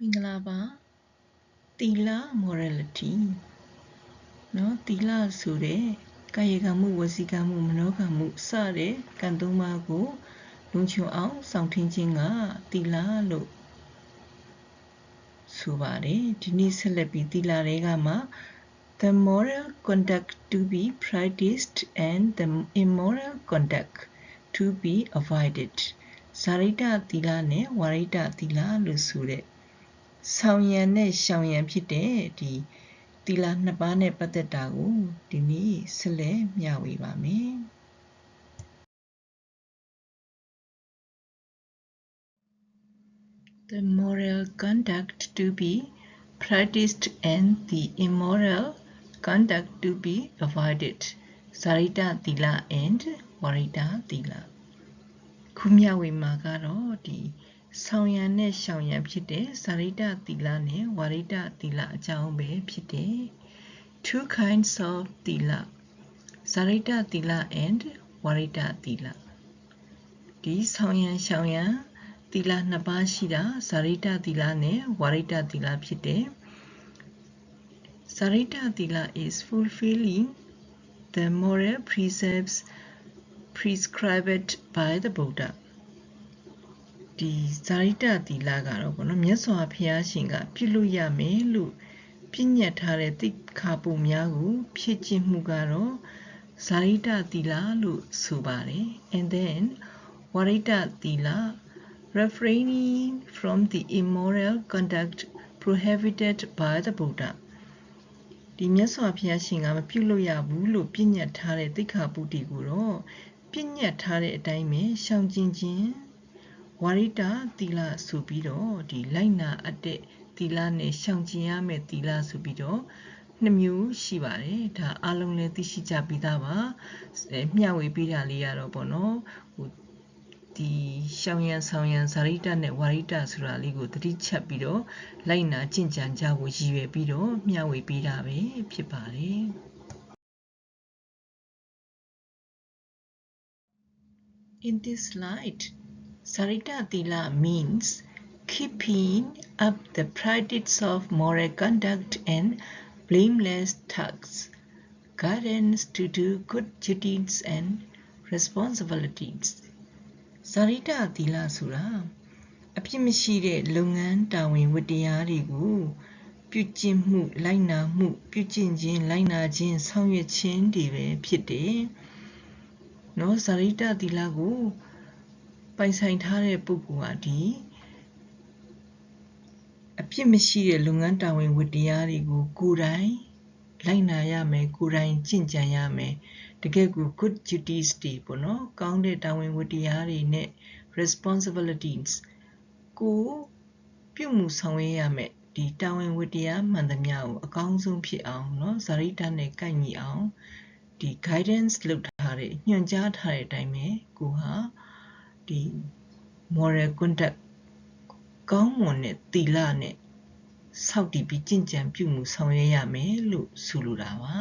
မင်္ဂလာပါတီလာ morality နော်တီလာဆိုတဲ့ကာယကံမှုဝစီကံမှုမနောကံမှုစတဲ့ကံသုံးပါးကိုလုံခြုံအောင်ဆောင်ထင်းခြင်းကတီလာလို့ဆိုပါတယ်ဒီနေ့ဆက်လက်ပြီးတီလာတွေကမှ the moral conduct to be practiced and the immoral conduct to be avoided ဇာရိတသီလနဲ့ဝါရိတသီလလို့ဆိုတဲ့ ဆောင်ရံနဲ့ရှောင်ရံဖြစ်တဲ့ဒီသီလနှစ်ပါးနဲ့ပတ်သက်တာကိုဒီနေ့ဆက်လက်မျှဝေပါမယ် The moral conduct to be practiced and the immoral conduct to be avoided ဇာရိတသီလ and ဝါရိတသီလခုမျှဝေမှာကတော့ဒီ ဆောင်ရံနဲ့ရှောင်ရံဖြစ်တဲ့စာရိတ္တသီလနဲ့ဝါရိတ္တသီလအကြောင်းပဲဖြစ်တယ် two kinds of သီလစာရိတ္တသီလ and ဝါရိတ္တသီလဒီဆောင်ရံရှောင်ရံသီလနှစ်ပါးရှိတာစာရိတ္တသီလနဲ့ဝါရိတ္တသီလဖြစ်တယ်စာရိတ္တသီလ is fulfilling the moral precepts prescribed by the Buddha ဒီဇာရိတသီလကတော့ဗောနော်မြတ်စွာဘုရားရှင်က ပြုလို့ရမယ်လို့ပြညတ်ထားတဲ့သိခါပုံများကို ဖြည့်ကျင့်မှုကတော့ဇာရိတသီလလို့ဆိုပါတယ် and then ဝရိတသီလ refraining from the immoral conduct prohibited by the Buddha ဒီမြတ်စွာဘုရားရှင်ကမပြုလို့ရဘူးလို့ပြညတ်ထားတဲ့သိက္ခာပုဒ်တီကိုတော့ပြညတ်ထားတဲ့အတိုင်းပဲရှောင်ကျင်ခြင်း ဝါရိတာသီလဆိုပြီးတော့ဒီလိုက်နာအပ်တဲ့သီလနဲ့ရှောင်ကျင်ရမယ့်သီလဆိုပြီးတော့နှစ်မျိုးရှိပါတယ်ဒါအလုံးလည်းသိရှိကြပြီးသားပါမျှဝေပေးတာလေးရတော့ပေါ့နော်ဟိုဒီရှောင်ရံဆောင်ရံဇာရိတနဲ့ဝါရိတဆိုတာလေးကိုသတိချက်ပြီးတော့လိုက်နာကျင့်ကြံကြဖို့ရည်ရွယ်ပြီးတော့မျှဝေပေးတာပဲဖြစ်ပါတယ် In this slide Sarita Tila means keeping up the practice of moral conduct and blameless tasks, guidance to do good duties and responsibilities. Sarita Tila ဆိုတာအပြစ်မရှိတဲ့လုပ်ငန်းတာဝန်ဝတ္တရားတွေကိုပြုကျင့်မှုလိုက်နာမှုပြုကျင့်ခြင်းလိုက်နာခြင်းဆောင်ရွက်ခြင်းတွေပဲဖြစ်တယ်။နော်ဇာရိတသီလကို ပိုင်ဆိုင်ထားတဲ့ပုဂ္ဂိုလ်ဟာဒီအပြစ်မရှိတဲ့လုပ်ငန်းတာဝန်ဝတ္တရားတွေကိုကိုယ်တိုင်လိုက်နာရမယ်ကိုယ်တိုင်ကျင့်ကြံရမယ်တကယ်ကို good duties တွေပေါ့နော်ကောင်းတဲ့တာဝန်ဝတ္တရားတွေနဲ့ responsibilities ကိုပြုမှုဆောင်ရွက်ရမယ်ဒီတာဝန်ဝတ္တရားမှန်သမျှကိုအကောင်းဆုံးဖြစ်အောင်เนาะဇာရိတနဲ့ကိုက်ညီအောင်ဒီ guidance လုပ်ထားတဲ့ညွှန်ကြားထားတဲ့အတိုင်းပဲကိုဟာ ဒီ moral conduct ကောင်းမွန်တဲ့သီလနဲ့စောက်တည်ပြီးကြင်ကြံပြုမှုဆောင်ရွက်ရမယ်လို့ဆိုလိုတာပါ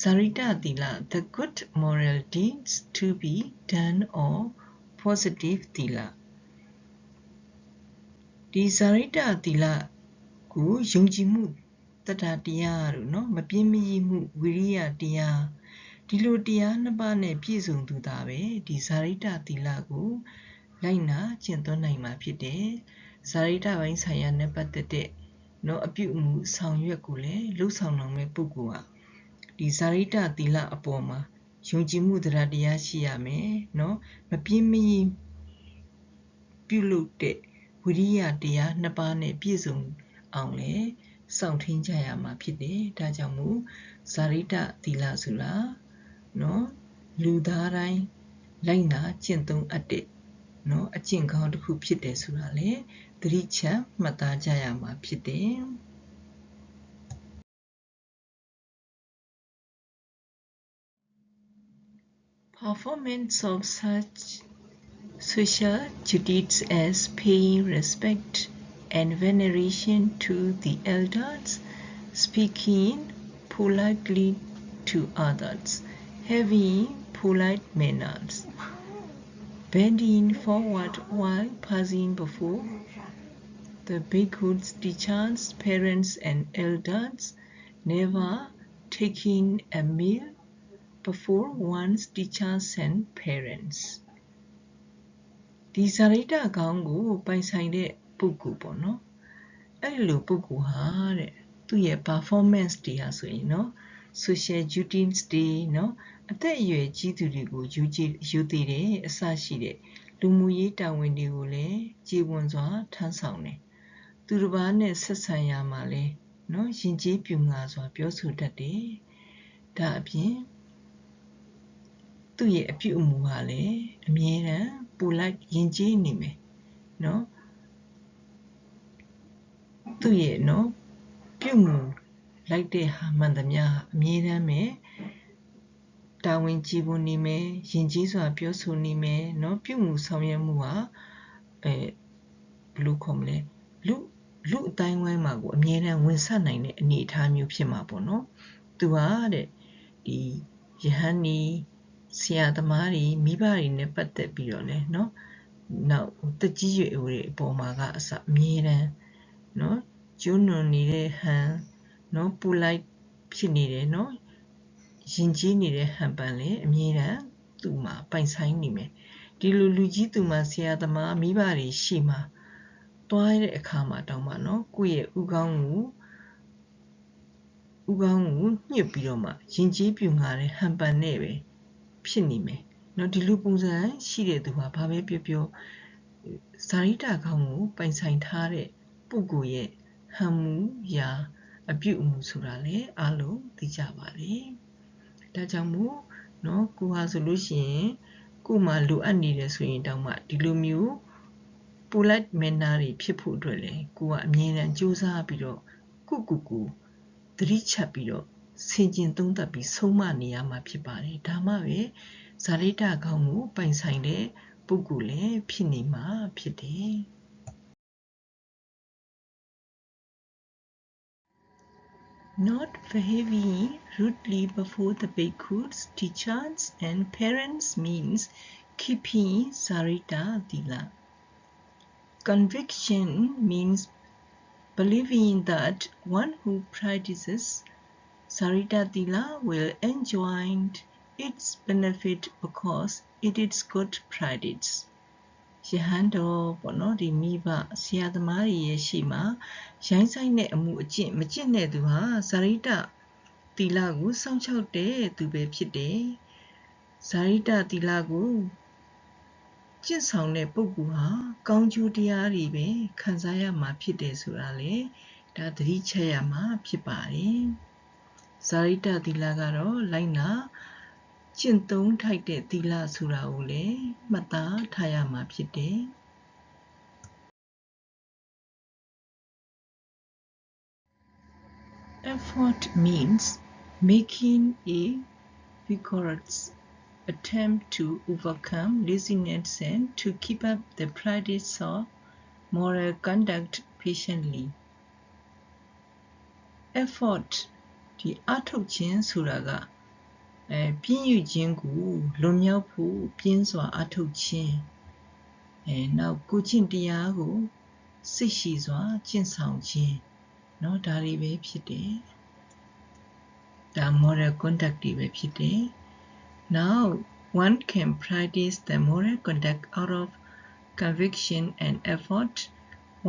ဇာရိတသီလ the good moral deeds to be done or positive သီလဒီဇာရိတသီလကိုယုံကြည်မှုတတ္တတရားတို့နော်မပြင်းမရည်မှုဝိရိယတရား ဒီလိုတရားနှစ်ပါးနဲ့ပြည့်စုံသူသားပဲဒီဇာရိတသီလကိုလိုက်နာကျင့်သွင်းနိုင်မှာဖြစ်တယ်ဇာရိတပိုင်းဆိုင်ရာနဲ့ပတ်သက်တဲ့နော်အပြုအမူဆောင်ရွက်ကိုလည်းလှုပ်ဆောင်နိုင်မဲ့ပုဂ္ဂိုလ်ဟာဒီဇာရိတသီလအပေါ်မှာယုံကြည်မှုတရားတရားရှိရမယ်နော်မပြင်းမရင်ပြုလုပ်တဲ့ဝိရိယတရားနှစ်ပါးနဲ့ပြည့်စုံအောင်လဲစောင့်ထင်းကြရမှာဖြစ်တယ်ဒါကြောင့်မို့ဇာရိတသီလဆိုတာ နော်လူသားတိုင်းလိုက်နာကျင့်သုံးအပ်တဲ့နော်အကျင့်ကောင်းတစ်ခုဖြစ်တယ်ဆိုတာလေသတိချက်မှတ်သားကြရမှာဖြစ်တယ် Performance of such social duties as paying respect and veneration to the elders, speaking politely to others, having polite manners, bending forward while passing before the bhikkhus teachers parents and elders never taking a meal before one's teachers and parents ဒီဇာရိတကောင်းကိုပိုင်ဆိုင်တဲ့ပုဂ္ဂိုလ်ပေါ့နော်အဲ့ဒီလိုပုဂ္ဂိုလ်ဟာတဲ့သူ့ရဲ့ performance တွေဟာဆိုရင်နော် social duties တွေနော်အသက်အရွယ်ကြီးသူတွေကိုယူကြည်ယူတည်တယ်အစရှိတဲ့လူမှုရေးတာဝန်တွေကိုလည်းကြည်ဝန်စွာထမ်းဆောင်တယ်သူတစ်ပါးနဲ့ဆက်ဆံရမှာလဲနော်ယဉ်ကျေးပြူငါစွာပြောဆိုတတ်တယ်ဒါအပြင်သူ့ရဲ့အပြုအမူဟာလည်းအမြဲတမ်းပူလိုက်ယဉ်ကျေးနေမယ်နော်သူ့ရဲ့နော်ပြုမူ လိုက်တဲ့ဟာမှန်သမျှအမြဲတမ်းပဲတာဝန်ကြည်ပွန်နေမယ်ယဉ်ကျေးစွာပြောဆိုနေမယ်เนาะပြုမှုဆောင်ရွက်မှုဟာအဲဘယ်လိုခေါ်မလဲလူလူအတိုင်းဝိုင်းမှာကိုအမြဲတမ်းဝင်ဆက်နိုင်တဲ့အနေအထားမျိုးဖြစ်မှာပေါ့နော်သူဟာတဲ့ဒီယဟန်နီဆရာသမားတွေမိဘတွေနဲ့ပတ်သက်ပြီးတော့လဲเนาะနောက်တက်ကြီးရွယ်ဦးတွေအပေါ်မှာကအစအမြဲတမ်းเนาะကျွန်းနွန်နေတဲ့ဟန် နော်ပူလိုက်ဖြစ်နေတယ်နော်ရင်ကြီးနေတဲ့ဟန်ပန်လည်းအမြဲတမ်းသူ့မှာပိုင်ဆိုင်နေမယ်ဒီလိုလူကြီးသူမှာဆရာသမားမိဘတွေရှိမှာသွားရတဲ့အခါမှာတောင်းပါနော်ကိုယ့်ရဲ့ဥကောင်းကိုဥကောင်းကိုညှစ်ပြီးတော့မှရင်ကြီးပြူငါတဲ့ဟန်ပန်နဲ့ပဲဖြစ်နေမယ်နော်ဒီလိုပုံစံရှိတဲ့သူဟာဘာပဲပြောပြောဇာရိတာကောင်းကိုပိုင်ဆိုင်ထားတဲ့ပုဂ္ဂိုလ်ရဲ့ဟန်မူရာ အပြုအမူဆိုတာလည်းအားလုံးသိကြပါတယ်ဒါကြောင့်မို့နော်ကိုဟာဆိုလို့ရှိရင်ကိုမှလိုအပ်နေတယ်ဆိုရင်တောင်မှဒီလိုမျိုး polite manner တွေဖြစ်ဖို့အတွက်လည်းကိုကအမြဲတမ်းစူးစမ်းပြီးတော့ကုကုကူသတိချက်ပြီးတော့ဆင်ကျင်သုံးသပ်ပြီးဆုံးမနေရမှာဖြစ်ပါတယ်ဒါမှပဲဇာလိတကောင်းမှုပိုင်ဆိုင်တဲ့ပုဂ္ဂိုလ်လည်းဖြစ်နေမှာဖြစ်တယ် Not behaving rudely before the bhikkhus, teachers, and parents means keeping sarita dila. Conviction means believing that one who practices sarita dila will enjoy its benefit because it is good practice. ယဟန်တော်ပေါ့နော်ဒီမိဘဆရာသမားတွေရဲ့ရှိမှာရိုင်းဆိုင်တဲ့အမှုအကျင့်မကျင့်တဲ့သူဟာဇာရိတတီလာကိုစောင့်ချောက်တဲ့သူပဲဖြစ်တယ်ဇာရိတတီလာကိုကျင့်ဆောင်တဲ့ပုဂ္ဂိုလ်ဟာကောင်းကျိုးတရားတွေပဲခံစားရမှာဖြစ်တယ်ဆိုတာလေဒါသတိချက်ရမှာဖြစ်ပါတယ်ဇာရိတတီလာကတော့လိုက်နာ ကျင့်သုံးထိုက်တဲ့သီလဆိုတာကိုလည်းမှတ်သားထားရမှာဖြစ်တယ်။ Effort means making a vigorous attempt to overcome laziness and to keep up the practice of moral conduct patiently. effort ဒီအထုတ်ခြင်းဆိုတာက အဲပြင်းယူခြင်းကိုလွန်မြောက်ဖို့ပြင်းစွာအထုတ်ခြင်းအဲနောက်ကိုကျင့်တရားကိုစိတ်ရှိစွာကျင့်ဆောင်ခြင်းเนาะဒါတွေပဲဖြစ်တယ်ဒါ moral conduct တွေပဲဖြစ်တယ် now one can practice the moral conduct out of conviction and effort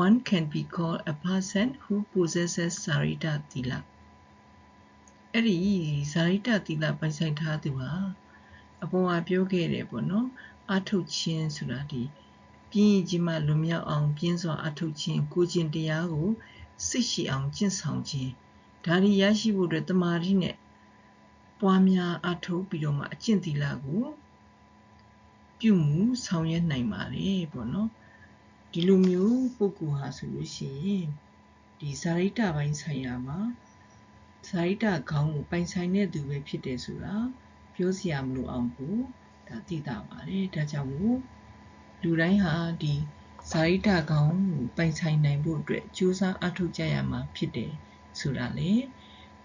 one can be called a person who possesses sarita tila အဲ့ဒီဇာရိတသီလပိုင်ဆိုင်ထားသူဟာအပေါ်ကပြောခဲ့တယ်ပေါ့နော်အထုတ်ခြင်းဆိုတာဒီပြင်းကြီးမှလွန်မြောက်အောင်ပြင်းစွာအထုတ်ခြင်းကိုကျင့်တရားကိုစိတ်ရှိအောင်ကျင့်ဆောင်ခြင်းဒါရီရရှိဖို့အတွက်တမာရီနဲ့ပွားများအထုတ်ပြီးတော့မှအကျင့်သီလကိုပြုမှုဆောင်ရွက်နိုင်ပါတယ်ပေါ့နော်ဒီလိုမျိုးပုဂ္ဂိုလ်ဟာဆိုလို့ရှိရင်ဒီဇာရိတပိုင်းဆိုင်ရာမှာ ဇာတိတခေါင်းကိုပိုင်ဆိုင်တဲ့သူပဲဖြစ်တယ်ဆိုတာပြောစရာမလိုအောင်ကိုဒါသိတာပါတယ်ဒါကြောင့်မို့လူတိုင်းဟာဒီဇာတိတခေါင်းကိုပိုင်ဆိုင်နိုင်ဖို့အတွက်ကြိုးစားအထောက်ကြရမှာဖြစ်တယ်ဆိုတာလေ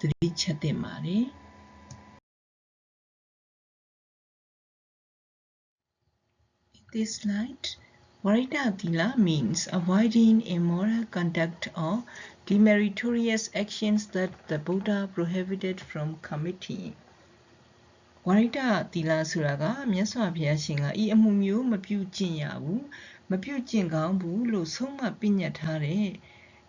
သတိချက်သင့်ပါတယ် this slide Varita Thila means avoiding immoral conduct or demeritorious actions that the Buddha prohibited from committing. ဝရိတသီလဆိုတာကမြတ်စွာဘုရားရှင်ကဤအမှုမျိုးမပြုကျင့်ရဘူးမပြုကျင့်ကောင်းဘူးလို့ဆုံးမပညတ်ထားတဲ့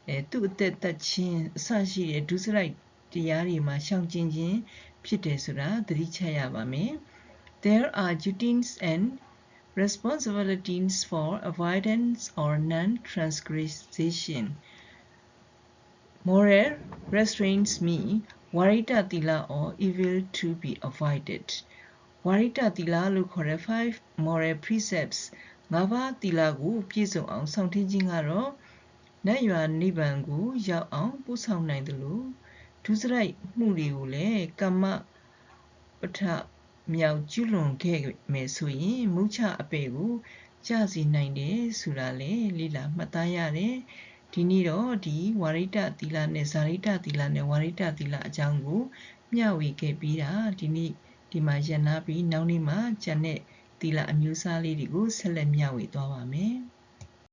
အဲသူ့အသက်သက်ချင်းအဆရှိတဲ့ဒုစရိုက်တရားတွေမှာရှောင်ကျဉ်ခြင်းဖြစ်တယ်ဆိုတာသတိချရပါမယ် There are duties and responsibilities for avoidance or non-transgression moral restraints mean warita tila or evil to be avoided warita tila လို့ခေါ်တဲ့5 moral precepts ငါးပါးသီလကိုပြည့်စုံအောင်ဆောင်ထင်းခြင်းကတော့နတ်ရွာနိဗ္ဗာန်ကိုရောက်အောင်ပို့ဆောင်နိုင်တယ်လို့ဒုစရိုက်မှုတွေကိုလည်းကမ္မပထ မြောက်ကျွလွန်ခဲ့မယ်ဆိုရင်မုချအပေကိုကြစီနိုင်တယ်ဆိုတာလည်းလေ့လာမှတ်သားရတယ်ဒီနေ့တော့ဒီဝါရိတသီလနဲ့ဇာရိတသီလနဲ့ဝါရိတသီလအကြောင်းကိုမျှဝေခဲ့ပြီးတာဒီနေ့ဒီမှာရန်နာပြီးနောက်နေ့မှာကျန်တဲ့သီလအမျိုးအစားလေးတွေကိုဆက်လက်မျှဝေသွားပါမယ်။